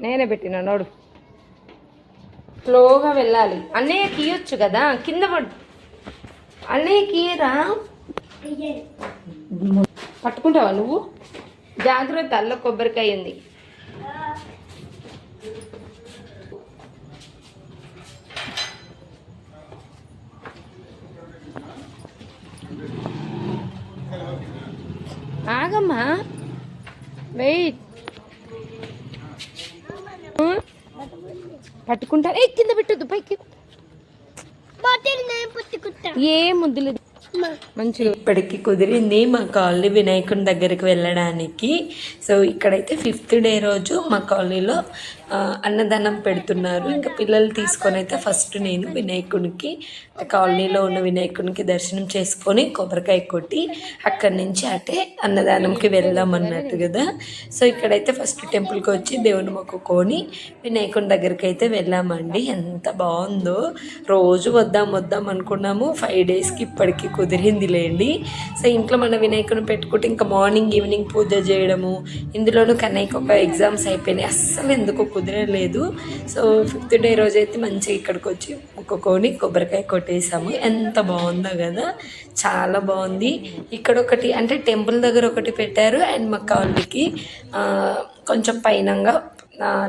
నేనే పెట్టిన నోడు. స్లోగా వెళ్ళాలి. అన్నయ్య కీయొచ్చు కదా కింద పడు. అన్నయ్య కీయరా? పట్టుకుంటావా నువ్వు? జాగ్రత్త అల్ల కొబ్బరికాయ ఉంది. ఆగమ్మా. వెయిట్. పట్టుకుంటా. ఏ కింద పెట్టొద్దు పైకి బాటిల్ నేను పుట్టుకుంటా. ఏ ముద్దులు మంచిగా ఇప్పటికి కుదిరింది మా కాలనీ వినాయకుని దగ్గరికి వెళ్ళడానికి. సో ఇక్కడైతే ఫిఫ్త్ డే రోజు మా కాలనీలో అన్నదానం పెడుతున్నారు. ఇంకా పిల్లలు తీసుకొని అయితే ఫస్ట్ నేను వినాయకునికి కాలనీలో ఉన్న వినాయకునికి దర్శనం చేసుకొని కొబ్బరికాయ కొట్టి అక్కడి నుంచి అటే అన్నదానంకి వెళ్దాం అన్నట్టు కదా. సో ఇక్కడైతే ఫస్ట్ టెంపుల్కి వచ్చి దేవుని మొక్కుకొని వినాయకుని దగ్గరికి అయితే వెళ్ళామండి. ఎంత బాగుందో. రోజు వద్దాం వద్దాం అనుకున్నాము. ఫైవ్ డేస్కి ఇప్పటికి కుదిరింది లేండి. సో ఇంట్లో మన వినాయకుని పెట్టుకుంటే ఇంకా మార్నింగ్ ఈవినింగ్ పూజ చేయడము ఇందులోనూ కన్నయ్యకి ఒక ఎగ్జామ్స్ అయిపోయినాయి. అస్సలు ఎందుకు కుదరలేదు. సో ఫిఫ్త్ డే రోజు అయితే మంచిగా ఇక్కడికి వచ్చి ఒక్కొక్కని కొబ్బరికాయ కొట్టేసాము. ఎంత బాగుందో కదా. చాలా బాగుంది. ఇక్కడ ఒకటి అంటే టెంపుల్ దగ్గర ఒకటి పెట్టారు. అండ్ మా కాళ్ళకి కొంచెం పైనంగా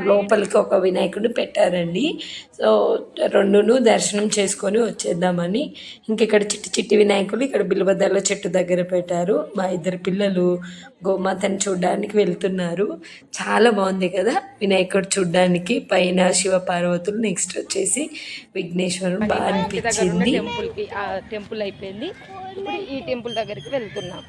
లోపలికి ఒక వినాయకుడిని పెట్టారండి. సో రెండును దర్శనం చేసుకొని వచ్చేద్దామని. ఇంక ఇక్కడ చిట్టి చిట్టి వినాయకుడు ఇక్కడ బిల్వదల్ల చెట్టు దగ్గర పెట్టారు. మా ఇద్దరు పిల్లలు గోమాతని చూడడానికి వెళ్తున్నారు. చాలా బాగుంది కదా వినాయకుడు చూడడానికి. పైన శివ పార్వతులు నెక్స్ట్ వచ్చేసి విఘ్నేశ్వరుడు బాగా అనిపించింది. టెంపుల్కి ఆ టెంపుల్ అయిపోయింది. ఇప్పుడు ఈ టెంపుల్ దగ్గరికి వెళ్తున్నాం.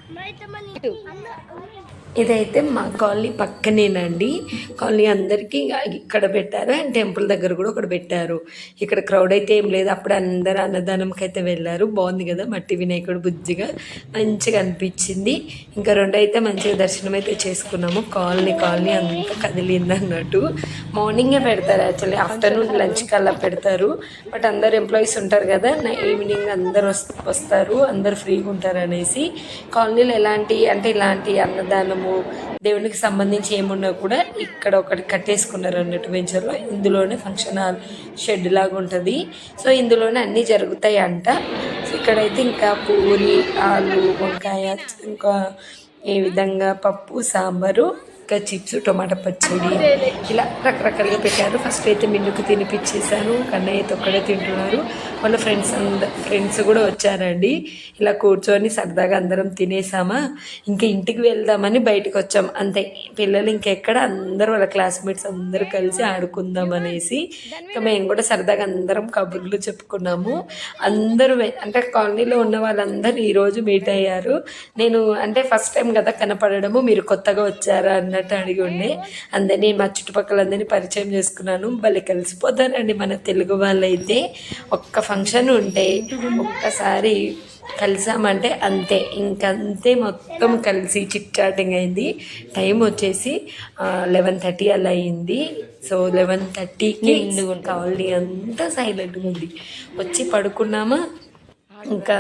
ఇదైతే మా కాలనీ పక్కనేనండి. కాలనీ అందరికీ ఇక్కడ పెట్టారు. అండ్ టెంపుల్ దగ్గర కూడా ఒకటి పెట్టారు. ఇక్కడ క్రౌడ్ అయితే ఏం లేదు. అప్పుడు అందరు అన్నదానంకి అయితే వెళ్ళారు. బాగుంది కదా? మట్టి వినాయకుడు బుజ్జిగా మంచిగా అనిపించింది. ఇంకా రెండు అయితే మంచిగా దర్శనం అయితే చేసుకున్నాము. కాలనీ కాలనీ అంతా కదిలింది అన్నట్టు. మార్నింగే పెడతారు యాక్చువల్లీ ఆఫ్టర్నూన్ లంచ్ కల్లా పెడతారు. బట్ అందరు ఎంప్లాయీస్ ఉంటారు కదా? నా ఈవినింగ్ అందరు వస్తారు. అందరు ఫ్రీగా ఉంటారు అనేసి కాలనీలో ఎలాంటి అంటే ఇలాంటి అన్నదానము దేవునికి సంబంధించి ఏమున్నా కూడా ఇక్కడ ఒకటి కట్టేసుకున్నారు అన్నట్టు వెంచర్లో ఇందులోనే ఫంక్షన్ హాల్ షెడ్ లాగా ఉంటుంది. సో ఇందులోనే అన్నీ జరుగుతాయి అంట సో ఇక్కడైతే ఇంకా పూరి ఆలు వంకాయ ఇంకా ఏ విధంగా పప్పు సాంబారు ఇంకా చిప్స్ టొమాటో పచ్చడి ఇలా రకరకాలుగా పెట్టారు. ఫస్ట్ అయితే మిన్నుకు తినిపించేసాను కన్నయ్యతో ఒక్కడే తింటున్నారు. వాళ్ళ ఫ్రెండ్స్ అంద ఫ్రెండ్స్ కూడా వచ్చారండి. ఇలా కూర్చొని సరదాగా అందరం తినేసామా? ఇంకా ఇంటికి వెళ్దామని బయటకు వచ్చాం. అంతే. పిల్లలు ఇంకెక్కడ? అందరూ వాళ్ళ క్లాస్మేట్స్ అందరూ కలిసి ఆడుకుందాం అనేసి. ఇంకా మేము కూడా సరదాగా అందరం కబుర్లు చెప్పుకున్నాము. అందరూ అంటే కాలనీలో ఉన్న వాళ్ళందరూ ఈరోజు మీట్ అయ్యారు. నేను అంటే ఫస్ట్ టైం కదా కనపడడము. మీరు కొత్తగా వచ్చారా అన్నట్టు అడిగి ఉండే అందరినీ మా చుట్టుపక్కల అందరినీ పరిచయం చేసుకున్నాను. భలే కలిసిపోతారండి మన తెలుగు వాళ్ళైతే. ఒక్క ఫంక్షన్ ఉంటే ఒక్కసారి కలిసామంటే అంతే. ఇంకంతే మొత్తం కలిసి చిట్ చాటింగ్ అయింది. టైం వచ్చేసి లెవెన్ థర్టీ అలా అయింది. సో లెవెన్ థర్టీకి కాలనీ అంతా సైలెంట్గా ఉంది. వచ్చి పడుకున్నామా? ఇంకా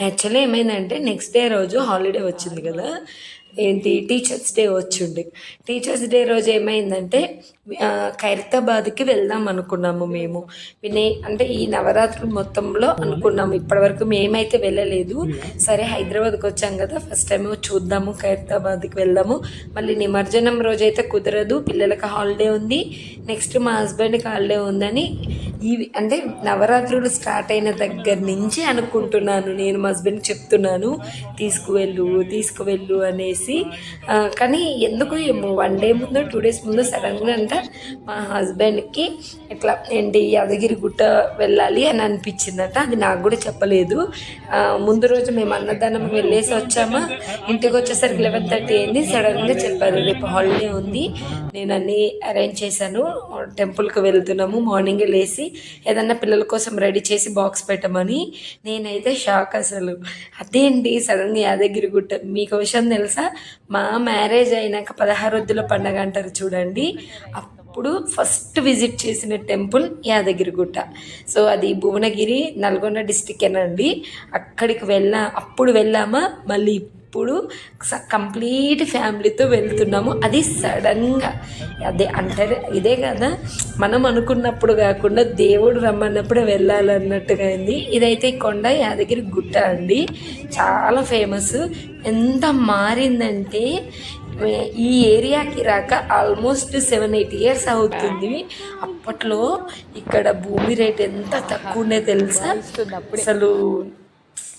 యాక్చువల్లీ ఏమైందంటే నెక్స్ట్ డే రోజు హాలిడే వచ్చింది కదా. ఏంటి టీచర్స్ డే వచ్చింది. టీచర్స్ డే రోజు ఏమైందంటే ఖైరతాబాద్కి వెళ్దాం అనుకున్నాము మేము. వినే అంటే ఈ నవరాత్రులు మొత్తంలో అనుకున్నాము ఇప్పటివరకు మేమైతే వెళ్ళలేదు. సరే హైదరాబాద్కి వచ్చాం కదా ఫస్ట్ టైం చూద్దాము ఖైరతాబాద్కి వెళ్దాము. మళ్ళీ నిమజ్జనం రోజైతే కుదరదు. పిల్లలకి హాలిడే ఉంది. నెక్స్ట్ మా హస్బెండ్కి హాలిడే ఉందని ఇవి అంటే నవరాత్రులు స్టార్ట్ అయిన దగ్గర నుంచి అనుకుంటున్నాను. నేను మా హస్బెండ్ చెప్తున్నాను తీసుకువెళ్ళు తీసుకువెళ్ళు అనేసి. కానీ ఎందుకు ఏమో వన్ డే ముందు టూ డేస్ ముందు సడన్గా అంట మా హస్బెండ్కి ఇట్లా ఏంటి యాదగిరి గుట్ట వెళ్ళాలి అని అనిపించిందట. అది నాకు కూడా చెప్పలేదు. ముందు రోజు మేము అన్నదానం వెళ్ళేసి వచ్చామా. ఇంటికి వచ్చేసరికి లెవెన్ థర్టీ అయింది. సడన్గా చెప్పారు రేపు హాలిడే ఉంది. నేను అన్నీ అరేంజ్ చేశాను. టెంపుల్కి వెళ్తున్నాము. మార్నింగే లేచి ఏదన్నా పిల్లల కోసం రెడీ చేసి బాక్స్ పెట్టమని నేనైతే షాక్ అసలు. అదేంటి? సడన్గా యాదగిరి గుట్ట మీకు విషయం తెలుసా? మా మ్యారేజ్ అయినాక పదహారొద్దుల పండగ అంటారు చూడండి. అప్పుడు ఫస్ట్ విజిట్ చేసిన టెంపుల్ యాదగిరిగుట్ట సో అది భువనగిరి నల్గొండ డిస్టిక్ అండి అక్కడికి వెళ్ళా అప్పుడు వెళ్ళామా? మళ్ళీ ఇప్పుడు కంప్లీట్ ఫ్యామిలీతో వెళ్తున్నాము అది సడన్గా. అదే అంటారు ఇదే కదా మనం అనుకున్నప్పుడు కాకుండా దేవుడు రమ్మన్నప్పుడు వెళ్ళాలన్నట్టుగా అయింది. ఇదైతే కొండ యాదగిరి గుట్ట అండి. చాలా ఫేమస్. ఎంత మారిందంటే ఈ ఏరియాకి రాక ఆల్మోస్ట్ సెవెన్ ఎయిట్ ఇయర్స్ అవుతుంది. అప్పట్లో ఇక్కడ భూమి రేట్ ఎంత తక్కువ ఉండే తెలుసా? అసలు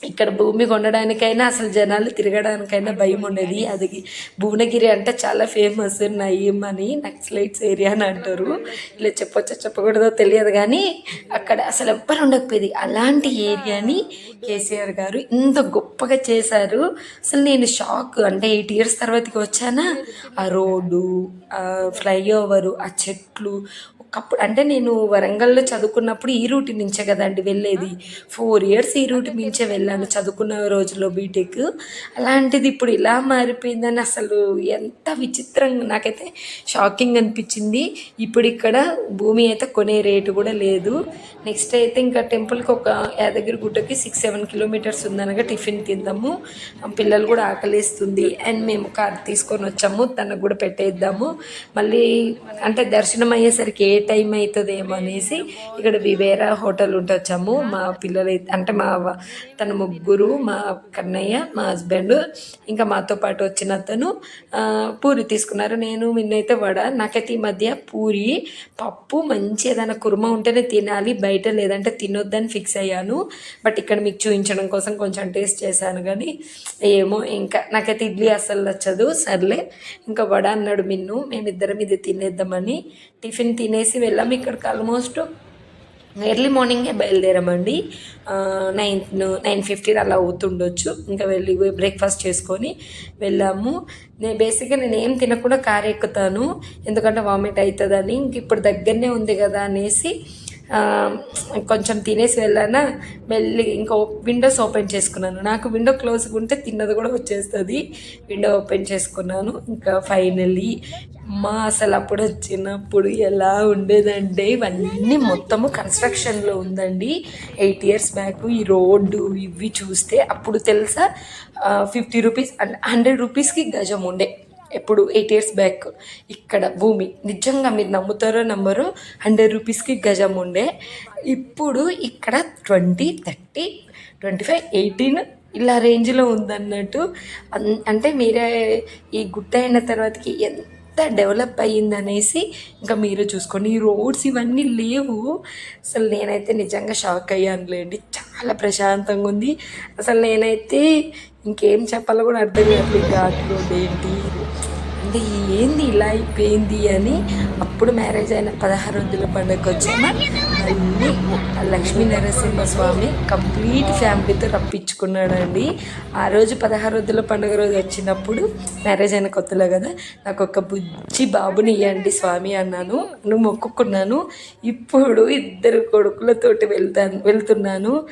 ఇక్కడ భూమి కొనడానికైనా అసలు జనాలు తిరగడానికైనా భయం ఉండేది. అది భువనగిరి అంటే చాలా ఫేమస్ నయీం అని నక్సలైట్స్ ఏరియా అని అంటారు. ఇలా చెప్పొచ్చో చెప్పకూడదో తెలియదు కానీ అక్కడ అసలు ఎవ్వరు ఉండకపోయేది. అలాంటి ఏరియాని కేసీఆర్ గారు ఇంత గొప్పగా చేశారు. అసలు నేను షాక్ అంటే ఎయిట్ ఇయర్స్ తర్వాతకి వచ్చానా? ఆ రోడ్డు ఫ్లైఓవరు ఆ చెట్లు అప్పుడు అంటే నేను వరంగల్లో చదువుకున్నప్పుడు ఈ రూట్ నుంచే కదండి వెళ్ళేది. ఫోర్ ఇయర్స్ ఈ రూట్ నుంచే వెళ్ళాను చదువుకున్న రోజుల్లో బీటెక్ అలాంటిది ఇప్పుడు ఇలా మారిపోయిందని అసలు ఎంత విచిత్రంగా నాకైతే షాకింగ్ అనిపించింది. ఇప్పుడు ఇక్కడ భూమి అయితే కొనే రేటు కూడా లేదు. నెక్స్ట్ అయితే ఇంకా టెంపుల్కి ఒక యాదగిరి గుట్టకి సిక్స్ సెవెన్ కిలోమీటర్స్ ఉందనగా టిఫిన్ తిందాము. పిల్లలు కూడా ఆకలిస్తుంది. అండ్ మేము కార్ తీసుకొని వచ్చాము. తనకు కూడా పెట్టేద్దాము. మళ్ళీ అంటే దర్శనం అయ్యేసరికి ఏ టైం అవుతుందేమో అనేసి ఇక్కడ వివేరా హోటల్ ఉంటే వచ్చాము మా పిల్లలు అంటే మా తన ముగ్గురు మా కన్నయ్య మా హస్బెండ్ ఇంకా మాతో పాటు వచ్చిన అతను పూరి తీసుకున్నారు. నేను నిన్నైతే వడ నాకైతే ఈ మధ్య పూరి పప్పు మంచి ఏదైనా కుర్మ ఉంటేనే తినాలి బయట లేదంటే తినొద్దని ఫిక్స్ అయ్యాను. బట్ ఇక్కడ మీకు చూపించడం కోసం కొంచెం టేస్ట్ చేశాను కానీ ఏమో ఇంకా నాకైతే ఇడ్లీ అస్సలు నచ్చదు. సర్లే ఇంకా వడ అన్నాడు మిన్ను మేమిద్దరం ఇది తినేద్దామని. టిఫిన్ తినేసి వెళ్ళాం ఇక్కడికి ఆల్మోస్ట్ ఎర్లీ మార్నింగే బయలుదేరామండి. నైన్ నైన్ ఫిఫ్టీన్ అలా అవుతుండొచ్చు. ఇంకా వెళ్ళి బ్రేక్ఫాస్ట్ చేసుకొని వెళ్ళాము. నేను బేసిక్గా నేను ఏం తినకుండా కారు ఎక్కుతాను ఎందుకంటే వామిట్ అవుతుందని ఇంక ఇప్పుడు దగ్గరనే ఉంది కదా అనేసి కొంచెం తినేసి వెళ్ళానా? మెల్లి ఇంకా విండోస్ ఓపెన్ చేసుకున్నాను. నాకు విండో క్లోజ్గా ఉంటే తిన్నది కూడా వచ్చేస్తుంది. విండో ఓపెన్ చేసుకున్నాను. ఇంకా ఫైనల్లీ మా అసలు అప్పుడు వచ్చినప్పుడు ఎలా ఉండేదంటే ఇవన్నీ మొత్తము కన్స్ట్రక్షన్లో ఉందండి. ఎయిట్ ఇయర్స్ బ్యాక్ ఈ రోడ్డు ఇవి చూస్తే అప్పుడు తెలుసా? ఫిఫ్టీ రూపీస్ హండ్రెడ్ రూపీస్కి గజం ఉండే. ఎప్పుడు ఎయిట్ ఇయర్స్ బ్యాక్ ఇక్కడ భూమి. నిజంగా మీరు నమ్ముతారో నమ్మరో హండ్రెడ్ రూపీస్కి గజం ఉండే. ఇప్పుడు ఇక్కడ twenty thirty twenty five eighteen ఇలా రేంజ్లో ఉందన్నట్టు. అన్- అంటే మీరే ఈ గుట్ట అయిన తర్వాతకి ఎంత డెవలప్ అయ్యిందనేసి ఇంకా మీరు చూసుకోండి. ఈ రోడ్స్ ఇవన్నీ లేవు. అసలు నేనైతే నిజంగా షాక్ అయ్యానులేండి. చాలా ప్రశాంతంగా ఉంది. అసలు నేనైతే ఇంకేం చెప్పాలో కూడా అర్థం కావట్లేదు. ఘాట్ రోడ్ ఏంటి? అంటే ఏంది ఇలా అయిపోయింది అని అప్పుడు మ్యారేజ్ అయిన పదహారు రోజుల పండుగకి వచ్చామా మళ్ళీ లక్ష్మీ నరసింహ స్వామి కంప్లీట్ ఫ్యామిలీతో రప్పించుకున్నాడండి. ఆ రోజు పదహారు రోజుల పండుగ రోజు వచ్చినప్పుడు మ్యారేజ్ అయిన కొత్తలో కదా నాకు ఒక బుజ్జి బాబుని ఇవ్వండి స్వామి అన్నాను. నువ్వు మొక్కుకున్నాను. ఇప్పుడు ఇద్దరు కొడుకులతోటి వెళ్తాను వెళ్తున్నాను.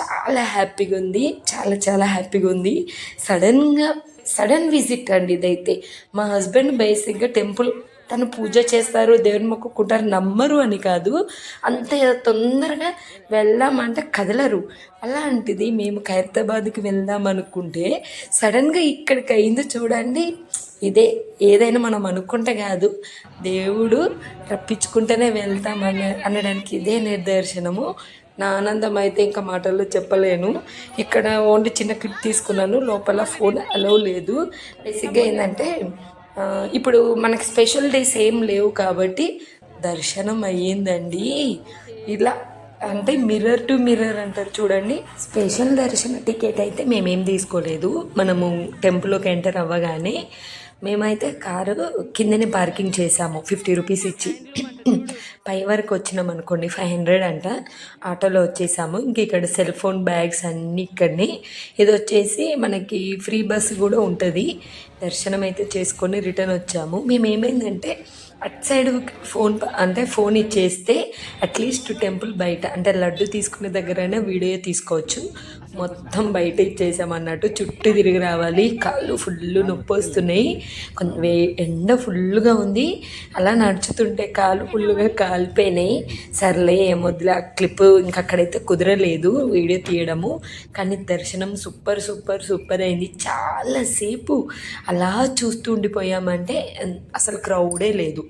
చాలా హ్యాపీగా ఉంది. చాలా చాలా హ్యాపీగా ఉంది. సడన్గా సడన్ విజిట్ అండి ఇదైతే. మా హస్బెండ్ బేసిక్గా టెంపుల్ తను పూజ చేస్తారు దేవుని మొక్కుకుంటారు నమ్మరు అని కాదు. అంత తొందరగా వెళ్దామంటే కదలరు. అలాంటిది మేము ఖైరతాబాద్కి వెళ్దాం అనుకుంటే సడన్గా ఇక్కడికి అయిందో చూడండి. ఇదే ఏదైనా మనం అనుకుంటే కాదు. దేవుడు రప్పించుకుంటేనే వెళ్తాం అన అనడానికి ఇదే నిదర్శనము. నా ఆనందం అయితే ఇంకా మాటల్లో చెప్పలేను. ఇక్కడ ఓన్లీ చిన్న క్లిప్ తీసుకున్నాను. లోపల ఫోన్ అలౌ లేదు. బేసిక్గా ఏంటంటే ఇప్పుడు మనకి స్పెషల్ డేస్ ఏం లేవు కాబట్టి దర్శనం అయ్యిందండి. ఇలా అంటే మిర్రర్ టు మిర్రర్ అంటారు చూడండి. స్పెషల్ దర్శన టికెట్ అయితే మేమేం తీసుకోలేదు. మనము టెంపుల్లోకి ఎంటర్ అవ్వగానే మేమైతే కారు కిందనే పార్కింగ్ చేసాము ఫిఫ్టీ రూపీస్ ఇచ్చి. పై వరకు వచ్చినాం అనుకోండి ఫైవ్ హండ్రెడ్ అంట. ఆటోలో వచ్చేసాము. ఇంక ఇక్కడ సెల్ ఫోన్ బ్యాగ్స్ అన్నీ ఇక్కడనే. ఇది వచ్చేసి మనకి ఫ్రీ బస్ కూడా ఉంటుంది. దర్శనం అయితే చేసుకొని రిటర్న్ వచ్చాము. మేము ఏమైందంటే అట్ సైడ్ ఫోన్ అంటే ఫోన్ ఇచ్చేస్తే అట్లీస్ట్ టెంపుల్ బయట అంటే లడ్డు తీసుకునే దగ్గరైనా వీడియో తీసుకోవచ్చు. మొత్తం బయట ఇచ్చేసామన్నట్టు చుట్టూ తిరిగి రావాలి. కాళ్ళు ఫుల్ నొప్పి వస్తున్నాయి. కొంచెం వే- ఎండ ఫుల్గా ఉంది. అలా నడుచుతుంటే కాళ్ళు ఫుల్గా కాలిపోయినాయి. సర్లే ఏమొద్దులే ఆ క్లిప్ ఇంకక్కడైతే కుదరలేదు వీడియో తీయడము. కానీ దర్శనం సూపర్ సూపర్ సూపర్ అయింది. చాలాసేపు అలా చూస్తూ ఉండిపోయామంటే అసలు క్రౌడే లేదు.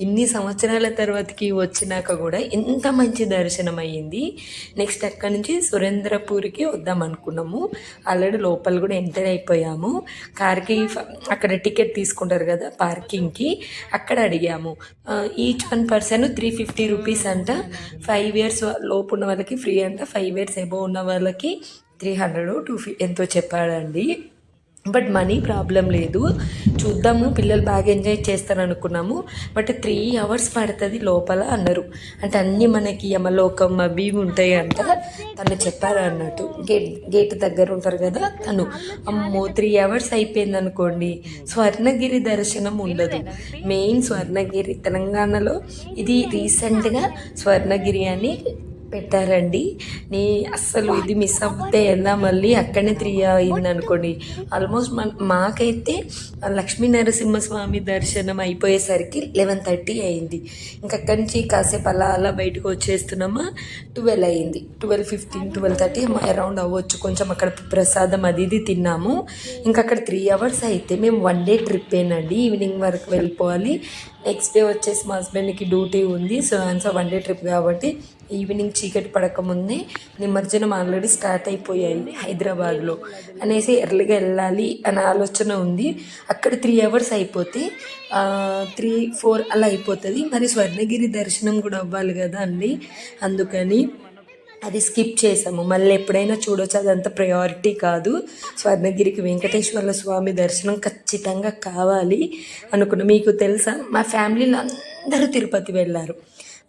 ఇన్ని సంవత్సరాల తర్వాతకి వచ్చినాక కూడా ఎంత మంచి దర్శనం అయ్యింది. నెక్స్ట్ అక్కడి నుంచి సురేంద్రపూర్కి వద్దాం అనుకున్నాము. ఆల్రెడీ లోపల కూడా ఎంటర్ అయిపోయాము. కార్కి అక్కడ టికెట్ తీసుకుంటారు కదా పార్కింగ్కి అక్కడ అడిగాము. Each one person three fifty rupees అంట. ఫైవ్ ఇయర్స్ లోపు ఉన్న వాళ్ళకి ఫ్రీ అంట. ఫైవ్ ఇయర్స్ ఎబో ఉన్న వాళ్ళకి త్రీ హండ్రెడ్ టూ ఫి ఎంతో చెప్పాడండి. బట్ మనీ ప్రాబ్లం లేదు. చూద్దాము పిల్లలు బాగా ఎంజాయ్ చేస్తారు అనుకున్నాము బట్ త్రీ అవర్స్ పడుతుంది లోపల అన్నారు. అంటే అన్నీ మనకి యమలోకం అవి ఉంటాయి అంట తను చెప్పారు అన్నట్టు. గేట్ గేట్ దగ్గర ఉంటారు కదా తను. అమ్మో త్రీ అవర్స్ అయిపోయింది అనుకోండి స్వర్ణగిరి దర్శనం ఉండదు. మెయిన్ స్వర్ణగిరి తెలంగాణలో ఇది రీసెంట్గా స్వర్ణగిరి అని పెట్టారండి. నీ అస్సలు ఇది మిస్ అవుతే ఎలా మళ్ళీ అక్కడనే త్రీ అయింది అనుకోండి ఆల్మోస్ట్ మన మాకైతే లక్ష్మీ నరసింహస్వామి దర్శనం అయిపోయేసరికి లెవెన్ థర్టీ అయింది. ఇంకా అక్కడి నుంచి కాసేపు అలా అలా బయటకు వచ్చేస్తున్నామా? ట్వెల్వ్ అయింది. Twelve fifteen twelve thirty around అవ్వచ్చు. కొంచెం అక్కడ ప్రసాదం అది ఇది తిన్నాము. ఇంకా అక్కడ త్రీ అవర్స్ అయితే మేము వన్ డే ట్రిప్ ఏనండి. ఈవినింగ్ వరకు వెళ్ళిపోవాలి. నెక్స్ట్ డే వచ్చేసి మా హస్బెండ్కి డ్యూటీ ఉంది. So answer one day trip కాబట్టి ఈవినింగ్ చీకటి పడకముందే నిమజ్జనం ఆల్రెడీ స్టార్ట్ అయిపోయాయి హైదరాబాద్లో. అనేసి ఎర్లీగా వెళ్ళాలి అనే ఆలోచన ఉంది. అక్కడ త్రీ అవర్స్ అయిపోతే త్రీ ఫోర్ అలా అయిపోతుంది. మరి స్వర్ణగిరి దర్శనం కూడా అవ్వాలి కదా అండి. అందుకని అది స్కిప్ చేసాము. మళ్ళీ ఎప్పుడైనా చూడొచ్చు అదంత ప్రయారిటీ కాదు. స్వర్ణగిరికి వెంకటేశ్వర స్వామి దర్శనం ఖచ్చితంగా కావాలి అనుకున్నాం మీకు తెలుసా? మా ఫ్యామిలీలో అందరూ తిరుపతి వెళ్ళారు.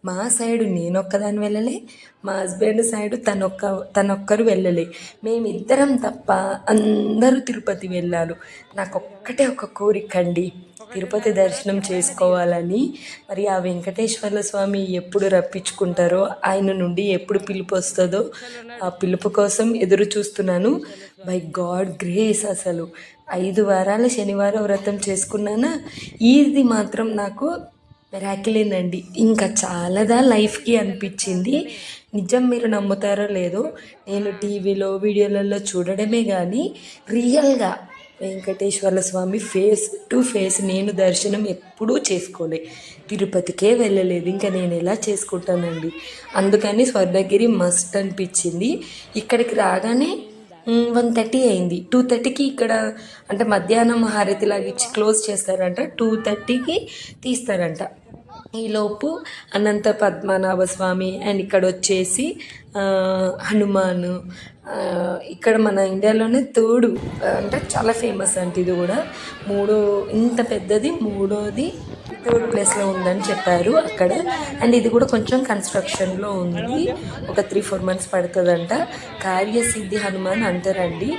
మా సైడు నేనొక్కదాన్ని వెళ్ళలే మా హస్బెండ్ సైడు తనొక్క తనొక్కరు వెళ్ళలే. మేమిద్దరం తప్ప అందరూ తిరుపతి వెళ్ళారు. నాకు ఒక్కటే ఒక కోరిక అండి తిరుపతి దర్శనం చేసుకోవాలని. మరి ఆ వెంకటేశ్వర స్వామి ఎప్పుడు రప్పించుకుంటారో ఆయన నుండి ఎప్పుడు పిలుపు వస్తుందో ఆ పిలుపు కోసం ఎదురు చూస్తున్నాను. బై గాడ్ గ్రేస్ అసలు. ఐదు వారాల శనివారం వ్రతం చేసుకున్నానా? ఇది మాత్రం నాకు మెరాకిలేనండి ఇంకా చాలాదా లైఫ్కి అనిపించింది. నిజం మీరు నమ్ముతారో లేదో నేను టీవీలో వీడియోలలో చూడడమే కానీ రియల్గా Venkateswara Swamy face to face నేను దర్శనం ఎప్పుడూ చేసుకోలే. తిరుపతికే వెళ్ళలేదు. ఇంకా నేను ఎలా చేసుకుంటానండి? అందుకని స్వర్ణగిరి మస్ట్ అనిపించింది. ఇక్కడికి రాగానే వన్ థర్టీ అయింది. టూ థర్టీకి ఇక్కడ అంటే మధ్యాహ్నం హారతి లాగా ఇచ్చి క్లోజ్ చేస్తారంట. టూ థర్టీకి తీస్తారంట. ఈలోపు అనంత పద్మనాభ స్వామి అండ్ ఇక్కడ వచ్చేసి హనుమాన్ ఇక్కడ మన ఇండియాలోనే తోడు అంటే చాలా ఫేమస్ అంటే ఇది కూడా. మూడో ఇంత పెద్దది మూడోది థర్డ్ ప్లేస్లో ఉందని చెప్పారు అక్కడ. అండ్ ఇది కూడా కొంచెం కన్స్ట్రక్షన్లో ఉంది. ఒక త్రీ ఫోర్ మంత్స్ పడుతుందంట. కార్యసిద్ధి హనుమాన్ అంటారండి.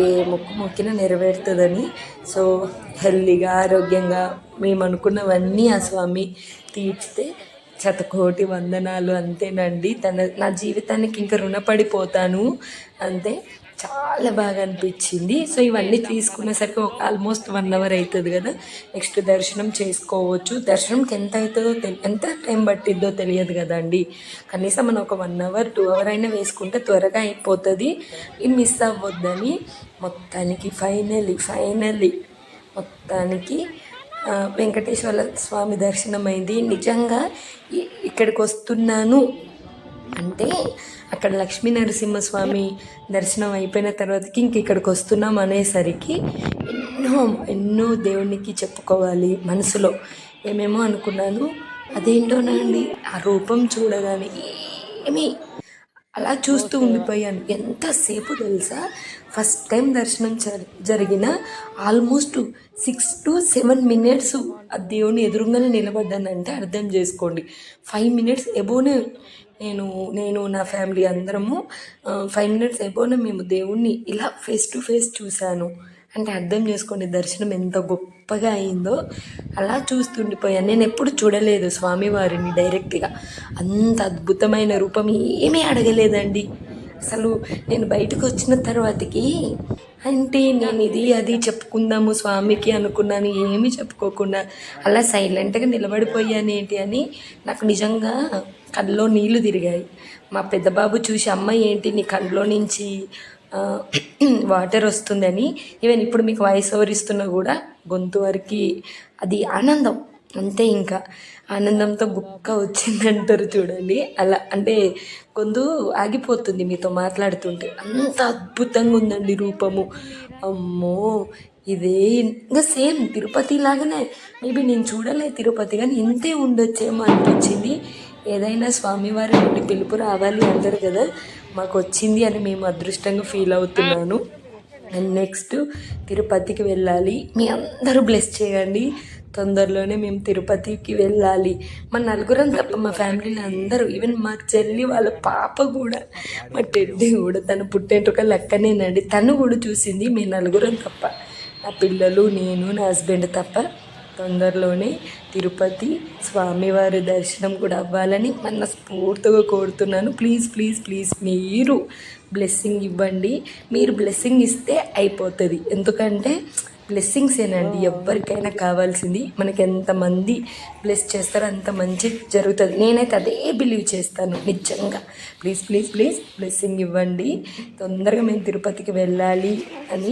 ఏ మొక్కు మొక్కిన నెరవేరుతుందని. సో హెల్దీగా ఆరోగ్యంగా మేము అనుకున్నవన్నీ ఆ స్వామి తీర్చితే శతకోటి వందనాలు అంతేనండి. తన నా జీవితానికి ఇంకా రుణపడిపోతాను. అంతే. చాలా బాగా అనిపించింది. సో ఇవన్నీ తీసుకునేసరికి ఒక ఆల్మోస్ట్ వన్ అవర్ అవుతుంది కదా. నెక్స్ట్ దర్శనం చేసుకోవచ్చు. దర్శనంకి ఎంత అవుతుందో ఎంత టైం పట్టిద్దో తెలియదు కదండి. కనీసం మనం ఒక వన్ అవర్ టూ అవర్ అయినా వేసుకుంటే త్వరగా అయిపోతుంది. ఇది మిస్ అవ్వద్దని మొత్తానికి ఫైనలీ ఫైనలీ మొత్తానికి వెంకటేశ్వర స్వామి దర్శనం అయింది నిజంగా ఇక్కడికి వస్తున్నాను అంటే అక్కడ లక్ష్మీ నరసింహస్వామి దర్శనం అయిపోయిన తర్వాతకి ఇంక ఇక్కడికి వస్తున్నాం అనేసరికి ఎన్నో ఎన్నో దేవునికి చెప్పుకోవాలి మనసులో. ఏమేమో అనుకున్నాను. అదేంటోనండి ఆ రూపం చూడగానే ఏమీ? అలా చూస్తూ ఉండిపోయాను. ఎంతసేపు తెలుసా? ఫస్ట్ టైం దర్శనం జరిగిన almost six to seven minutes ఆ దేవుని ఎదురుగానే నిలబడ్డానంటే అర్థం చేసుకోండి. ఫైవ్ మినిట్స్ ఎబోనే నేను నేను నా ఫ్యామిలీ అందరము ఫైవ్ మినిట్స్ ఎబోనే మేము దేవుణ్ణి ఇలా ఫేస్ టు ఫేస్ చూశాను. అంటే అర్థం చేసుకోండి దర్శనం ఎంత గొప్పగా అయిందో. అలా చూస్తుండిపోయాను. నేను ఎప్పుడు చూడలేదు స్వామివారిని డైరెక్ట్గా. అంత అద్భుతమైన రూపం ఏమీ అడగలేదండి. అసలు నేను బయటకు వచ్చిన తర్వాతకి అంటే నేను ఇది అది చెప్పుకుందాము స్వామికి అనుకున్నాను ఏమీ చెప్పుకోకుండా అలా సైలెంట్గా నిలబడిపోయాను ఏంటి అని నాకు నిజంగా కళ్ళలో నీళ్ళు తిరిగాయి. మా పెద్దబాబు చూసి అమ్మ ఏంటి నీ కళ్ళలో నుంచి వాటర్ వస్తుందని? ఈవెన్ ఇప్పుడు మీకు వాయిస్ ఓవర్ ఇస్తున్నా కూడా గొంతు వరకు అది ఆనందం. అంతే ఇంకా. ఆనందంతో గుక్క వచ్చిందంటారు చూడండి. అలా అంటే గొంతు ఆగిపోతుంది మీతో మాట్లాడుతుంటే. అంత అద్భుతంగా ఉందండి రూపము. అమ్మో ఇదే ఇంకా సేమ్ తిరుపతి లాగానే. మేబీ నేను చూడలే తిరుపతి కానీ ఇంతే ఉండొచ్చేమో అనిపించింది. ఏదైనా స్వామివారి నుండి పిలుపు రావాలి అంటారు కదా మాకు వచ్చింది అని మేము అదృష్టంగా ఫీల్ అవుతున్నాను. అండ్ నెక్స్ట్ తిరుపతికి వెళ్ళాలి. మీ అందరూ బ్లెస్ చేయండి. తొందరలోనే మేము తిరుపతికి వెళ్ళాలి. మా నలుగురం తప్ప మా ఫ్యామిలీలో అందరూ ఈవెన్ మా చెల్లి వాళ్ళ పాప కూడా మా టెడ్డి కూడా తను పుట్టేంటుకలు లెక్కనేనండి. తను కూడా చూసింది మీ నలుగురం తప్ప. నా పిల్లలు నేను నా హస్బెండ్ తప్ప. తొందరలోనే తిరుపతి స్వామివారి దర్శనం కూడా అవ్వాలని మనస్ఫూర్తిగా కోరుతున్నాను. ప్లీజ్ ప్లీజ్ ప్లీజ్ మీరు బ్లెస్సింగ్ ఇవ్వండి. మీరు బ్లెస్సింగ్ ఇస్తే అయిపోతుంది. ఎందుకంటే బ్లెస్సింగ్స్ ఏనండి ఎవరికైనా కావాల్సింది. మనకి ఎంతమంది బ్లెస్ చేస్తారో అంత మంచి జరుగుతుంది. నేనైతే అదే బిలీవ్ చేస్తాను నిజంగా. ప్లీజ్ ప్లీజ్ ప్లీజ్ బ్లెస్సింగ్ ఇవ్వండి. తొందరగా మేము తిరుపతికి వెళ్ళాలి అని